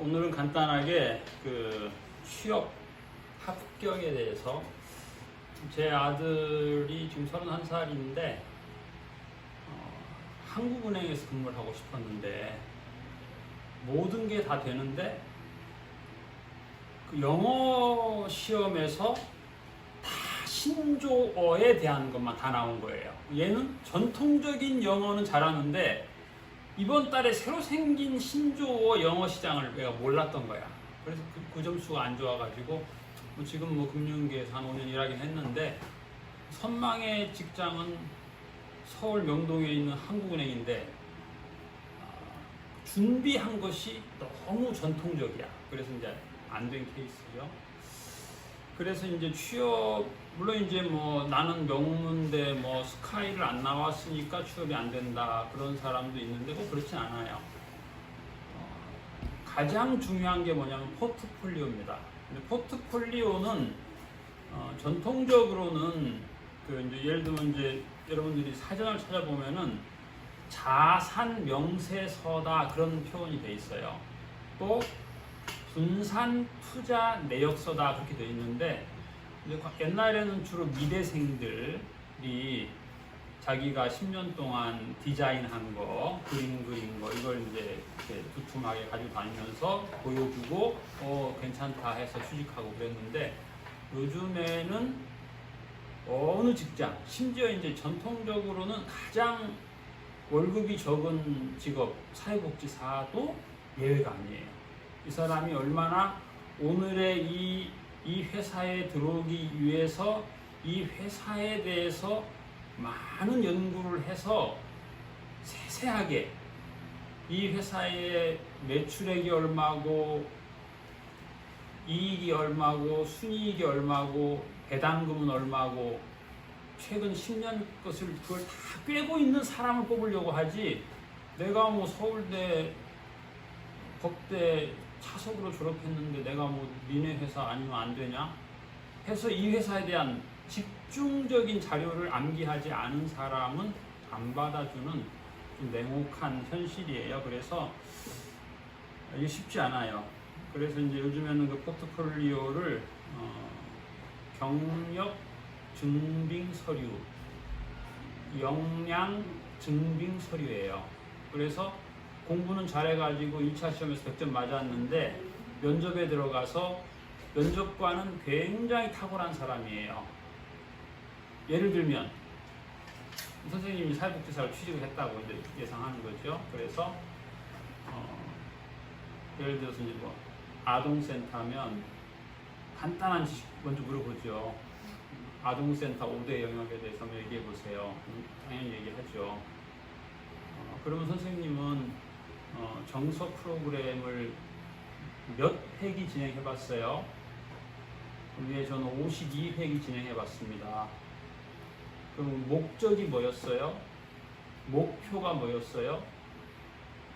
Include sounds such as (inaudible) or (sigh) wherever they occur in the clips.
오늘은 간단하게 그 취업 합격에 대해서 제 아들이 지금 31살인데 어, 한국은행에서 근무를 하고 싶었는데 모든 게 다 되는데 그 영어 시험에서 다 신조어에 대한 것만 다 나온 거예요. 얘는 전통적인 영어는 잘하는데 이번 달에 새로 생긴 신조어 영어 시장을 내가 몰랐던 거야. 그래서 그, 그 점수가 안 좋아가지고 뭐 지금 뭐 금융계에서 한 5년 일하긴 했는데 선망의 직장은 서울 명동에 있는 한국은행인데 아, 준비한 것이 너무 전통적이야. 그래서 이제 안 된 케이스죠. 그래서 이제 취업 물론 이제 뭐 나는 명문대 뭐 스카이를 안 나왔으니까 취업이 안 된다 그런 사람도 있는데 꼭 그렇진 않아요. 어, 가장 중요한 게 뭐냐면 포트폴리오입니다. 포트폴리오는 어, 전통적으로는 그 이제 예를 들면 이제 여러분들이 사전을 찾아보면은 자산 명세서다 그런 표현이 돼 있어요. 또 분산 투자 내역서다 그렇게 돼 있는데 옛날에는 주로 미대생들이 자기가 10년 동안 디자인한 거, 그림 그린 거 이걸 이제 두툼하게 가지고 다니면서 보여주고 어 괜찮다 해서 취직하고 그랬는데 요즘에는 어느 직장, 심지어 이제 전통적으로는 가장 월급이 적은 직업 사회복지사도 예외가 아니에요. 이 사람이 얼마나 오늘의 이, 이 회사에 들어오기 위해서 이 회사에 대해서 많은 연구를 해서 세세하게 이 회사의 매출액이 얼마고 이익이 얼마고 순이익이 얼마고 배당금은 얼마고 최근 10년 것을 그걸 다 꿰고 있는 사람을 뽑으려고 하지 내가 뭐 서울대 법대 차석으로 졸업했는데 내가 뭐 니네 회사 아니면 안 되냐 해서 이 회사에 대한 집중적인 자료를 암기하지 않은 사람은 안 받아주는 좀 냉혹한 현실이에요. 그래서 이게 쉽지 않아요. 그래서 이제 요즘에는 그 포트폴리오를 어, 경력 증빙 서류, 역량 증빙 서류예요. 그래서 공부는 잘해가지고 2차 시험에서 100점 맞았는데 면접에 들어가서 면접관은 굉장히 탁월한 사람이에요. 예를 들면 선생님이 사회복지사를 취직을 했다고 이제 예상하는 거죠. 그래서 어, 예를 들어서 이제 뭐 아동센터면 간단한 지식 먼저 물어보죠. 아동센터 5대 영역에 대해서 한번 얘기해 보세요. 음, 당연히 얘기하죠. 어, 그러면 선생님은 어, 정서 프로그램을 몇 회기 진행해 봤어요? 위에 저는 52회기 진행해 봤습니다. 그럼 목적이 뭐였어요? 목표가 뭐였어요?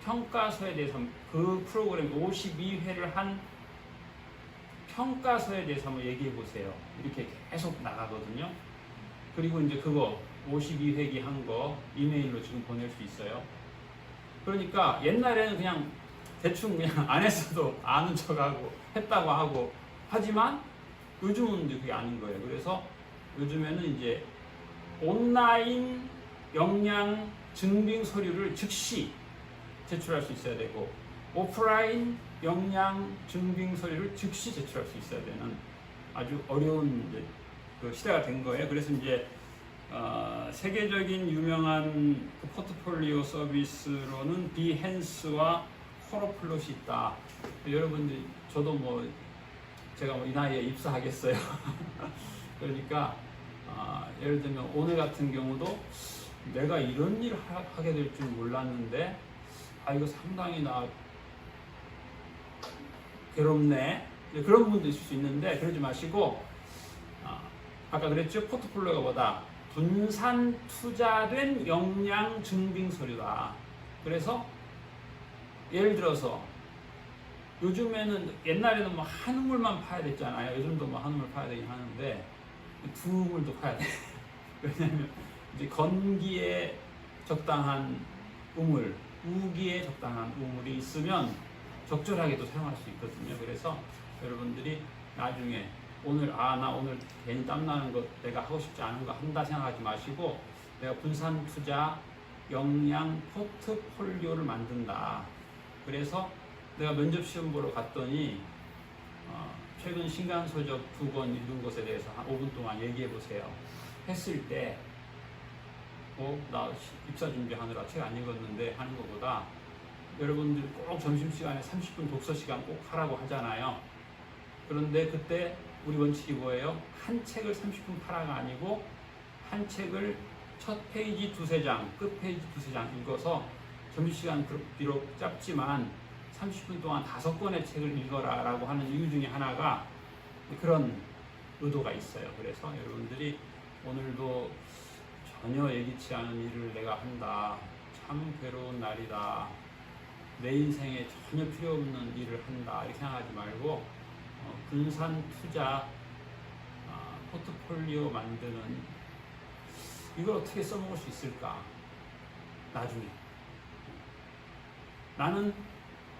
평가서에 대해서 그 프로그램 52회를 한 평가서에 대해서 한번 얘기해 보세요. 이렇게 계속 나가거든요. 그리고 이제 그거 52회기 한 거 이메일로 지금 보낼 수 있어요. 그러니까 옛날에는 그냥 대충 그냥 (laughs) 안 했어도 아는 척하고 했다고 하고 하지만 요즘은 그게 아닌 거예요. 그래서 요즘에는 이제 온라인 역량 증빙 서류를 즉시 제출할 수 있어야 되고 오프라인 역량 증빙 서류를 즉시 제출할 수 있어야 되는 아주 어려운 이제 그 시대가 된 거예요. 그래서 이제 어, 세계적인 유명한 그 포트폴리오 서비스로는 비헨스와 코로플롯이 있다. 여러분들 저도 뭐 제가 뭐 이 나이에 입사하겠어요. (laughs) 그러니까 어, 예를 들면 오늘 같은 경우도 내가 이런 일을 하, 하게 될 줄 몰랐는데 아 이거 상당히 나 괴롭네 그런 부분도 있을 수 있는데 그러지 마시고 어, 아까 그랬죠 포트폴리오가 뭐다 분산 투자된 역량 증빙 서류다. 그래서 예를 들어서 요즘에는 옛날에는 뭐 한 우물만 파야 됐잖아요? 요즘도 뭐 한 우물 파야 되긴 하는데 두물도 파야 돼. (laughs) 왜냐면 이제 건기에 적당한 우물 우기에 적당한 우물이 있으면 적절하게 도 사용할 수 있거든요. 그래서 여러분들이 나중에 오늘 아 나 오늘 괜히 땀 나는 거 내가 하고 싶지 않은 거 한다 생각하지 마시고 내가 분산 투자 역량 포트폴리오를 만든다. 그래서 내가 면접 시험 보러 갔더니 어, 최근 신간 서적 두 권 읽은 것에 대해서 한 5분 동안 얘기해 보세요. 했을 때, 어, 나 시- 입사 준비하느라 책 안 읽었는데 하는 것보다 여러분들 꼭 점심시간에 30분 독서 시간 꼭 하라고 하잖아요. 그런데 그때 우리 원칙이 뭐예요? 한 책을 30분 파라가 아니고 한 책을 첫 페이지 두세 장, 끝 페이지 두세 장 읽어서 점심시간 비록- 비록 짧지만 30분 동안 다섯 권의 책을 읽어라 라고 하는 이유 중에 하나가 그런 의도가 있어요. 그래서 여러분들이 오늘도 전혀 예기치 않은 일을 내가 한다. 참 괴로운 날이다. 내 인생에 전혀 필요 없는 일을 한다. 이렇게 생각하지 말고 어, 분산 투자 아, 포트폴리오 만드는 이걸 어떻게 써먹을 수 있을까? 나중에 나는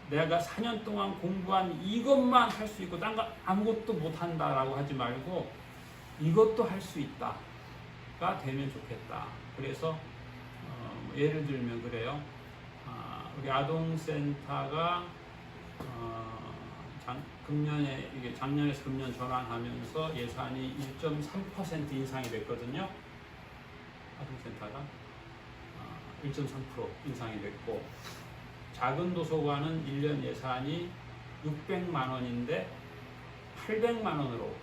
내가 4년 동안 공부한 이것만 할 수 있고 딴 거 아무것도 못 한다 라고 하지 말고 이것도 할 수 있다 가 되면 좋겠다. 그래서 어, 뭐 예를 들면 그래요. 아, 우리 아동센터가 어, 장, 금년에 이게 작년에서 금년 전환하면서 예산이 1.3% 인상이 됐거든요. 아동센터가 어, 1.3% 인상이 됐고 작은 도서관은 1년 예산이 600만 원인데 800만 원으로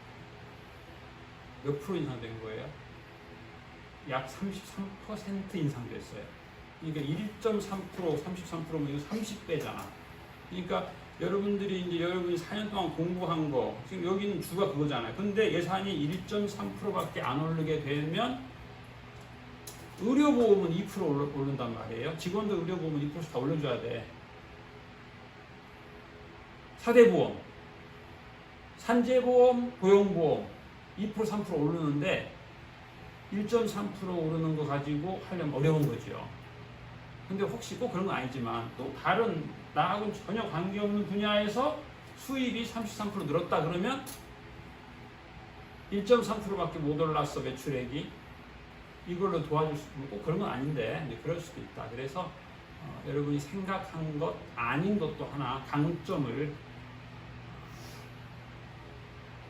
몇 프로 인상된 거예요? 약 33% 인상됐어요. 그러니까 1.3% 33%면 이거 30배잖아. 그러니까 여러분들이 이제 여러분이 4년 동안 공부한 거 지금 여기는 주가 그거잖아요. 근데 예산이 1.3%밖에 안 오르게 되면 의료보험은 2% 오르- 오른단 말이에요. 직원들 의료보험은 2%씩 다 올려줘야 돼. 사대보험, 산재보험, 고용보험 2% 3% 오르는데 1.3% 오르는 거 가지고 하려면 어려운 거죠. 근데 혹시 꼭 그런 건 아니지만 또 다른 나하고는 전혀 관계없는 분야에서 수입이 33% 늘었다 그러면 1.3%밖에 못 올랐어 매출액이 이걸로 도와줄 수 있고 꼭 그런 건 아닌데 그럴 수도 있다. 그래서 어, 여러분이 생각한 것 아닌 것도 하나 강점을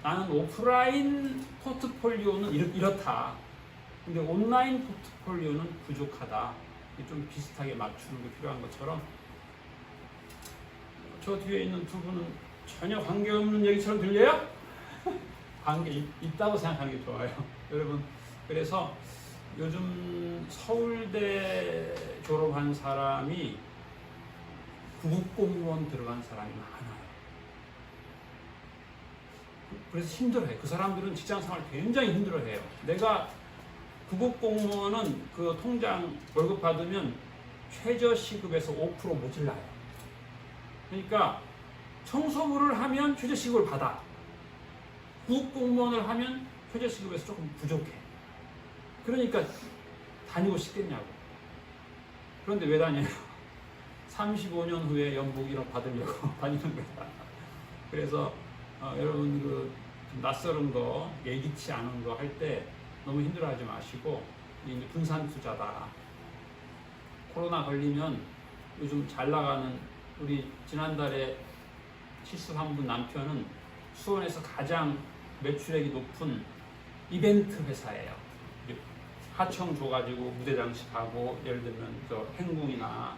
나는 오프라인 포트폴리오는 이렇, 이렇다. 근데 온라인 포트폴리오는 부족하다. 좀 비슷하게 맞추는 게 필요한 것처럼 저 뒤에 있는 두 분은 전혀 관계없는 얘기처럼 들려요? 관계 있, 있다고 생각하는 게 좋아요. (laughs) 여러분 그래서 요즘 서울대 졸업한 사람이 구급공무원 들어간 사람이 많아요. 그래서 힘들어요. 그 사람들은 직장 생활 굉장히 힘들어해요. 내가 구급공무원은 그 통장 월급 받으면 최저 시급에서 5% 모질라요. 그러니까 청소부를 하면 최저 시급을 받아. 구급공무원을 하면 최저 시급에서 조금 부족해. 그러니까 다니고 싶겠냐고. 그런데 왜 다녀요? (laughs) 35년 후에 연봉 1억 받으려고 (laughs) 다니는 거야. 그래서 어, 여러분 그좀 낯설은 거, 예기치 않은 거 할 때 너무 힘들어하지 마시고 이제 분산 투자다. 코로나 걸리면 요즘 잘 나가는 우리 지난달에 실습한 분 남편은 수원에서 가장 매출액이 높은 이벤트 회사예요. 하청 줘가지고 무대 장식하고 예를 들면 저 행궁이나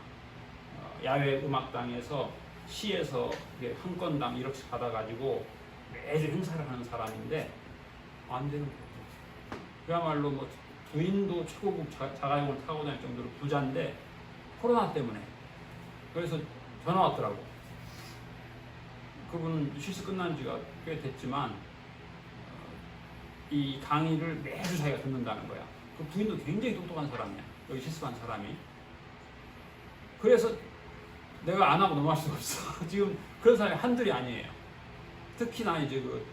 어, 야외 음악당에서 시에서 한 건당 1억씩 받아가지고 매주 행사를 하는 사람인데 안 되는 거죠. 그야말로 뭐 부인도 최고급 자, 자가용을 타고 다닐 정도로 부자인데 코로나 때문에 그래서 전화 왔더라고. 그분은 실습 끝난 지가 꽤 됐지만 어, 이 강의를 매주 자기가 듣는다는 거야. 그 부인도 굉장히 똑똑한 사람이야. 여기 실습한 사람이. 그래서 내가 안 하고 넘어갈 수가 없어. (laughs) 지금 그런 사람이 한둘이 아니에요. 특히나 이제 그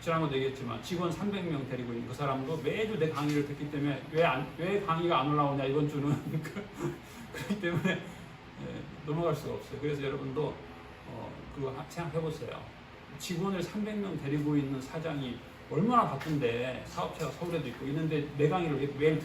지난번도 얘기했지만 직원 300명 데리고 있는 그 사람도 매주 내 강의를 듣기 때문에 왜, 안, 왜 강의가 안 올라오냐 이번 주는 (laughs) 그렇기 때문에 예, 넘어갈 수가 없어요. 그래서 여러분도 어, 그 생각해 보세요. 직원을 300명 데리고 있는 사장이 얼마나 바쁜데 사업체가 서울에도 있고 있는데 내 강의를 왜- 매일